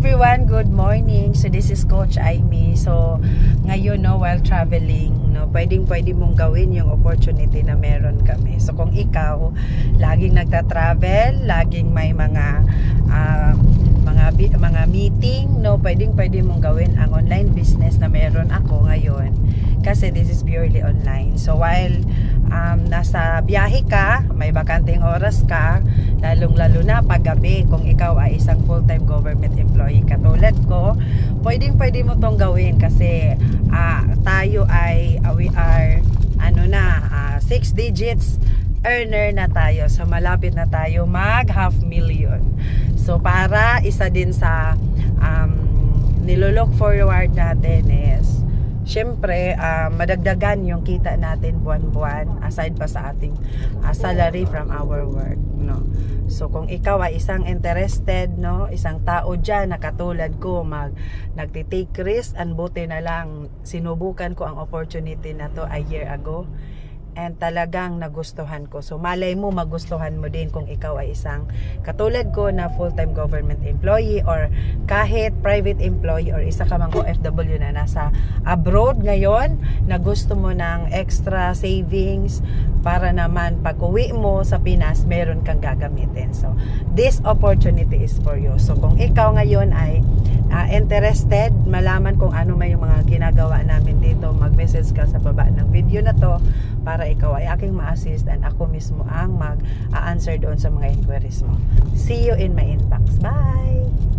everyone, good morning. So this is Coach Aimee. So ngayon no while traveling, no, pwedeng pwede mong gawin yung opportunity na meron kami. So kung ikaw laging nagta-travel, laging may mga ah, mga mga meeting, no, pwedeng pwede mong gawin ang online business na meron ako ngayon. Kasi this is purely online. So while nasa biyahe ka, may bakanteng oras ka, lalong-lalo na paggabi kung ikaw ay isang full-time government employee katulad ko, pwedeng pwede mo tong gawin kasi ah, tayo ay ah, we are ano na, ah, six digits earner na tayo. So malapit na tayo mag half million. So para isa din sa um, nilolook forward natin is Siyempre, ah, madagdagan yung kita natin buwan-buwan aside pa sa ating ah, salary from our work, no. So kung ikaw ay isang interested, no, isang tao diyan na katulad ko mag nagti-take risk and buti na lang sinubukan ko ang opportunity na to a year ago and talagang nagustuhan ko. So malay mo magustuhan mo din kung ikaw ay isang katulad ko na full-time government employee or kahit private employee or isa ka mang OFW na nasa abroad ngayon na gusto mo ng extra savings para naman pag uwi mo sa Pinas meron kang gagamitin. So this opportunity is for you. So kung ikaw ngayon ay ah, interested, malaman kung ano may yung mga ginagawa namin dito, mag-message ka sa baba video na to para ikaw ay aking ma-assist and ako mismo ang mag-answer doon sa mga inquiries mo. See you in my inbox. Bye!